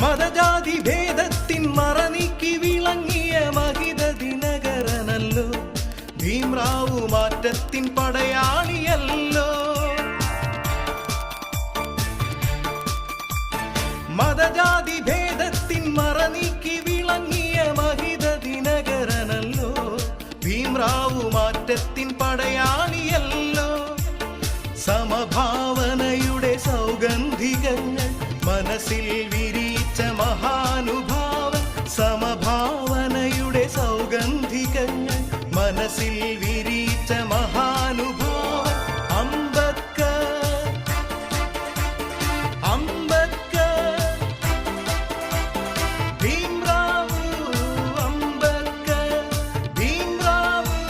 മതജാതി ഭേദത്തിൻ മറനീക്കി വിളങ്ങിയ മഹിത ദിനകരനല്ലോ. ഭീംറാവു മാറ്റത്തിൻ പടയാളിയല്ലോ. മതജാതി ഭേദത്തിൻ മറനീക്കി വിളങ്ങിയ മഹിത ദിനകരനല്ലോ. ഭീംറാവു മാറ്റത്തിൻ പടയാളിയല്ലോ. സമഭാവനയുടെ സൗഗന്ധികങ്ങൾ മനസ്സിൽ സമഭാവനയുടെ സൗഗന്ധികങ്ങൾ മനസ്സിൽ വിരിച്ച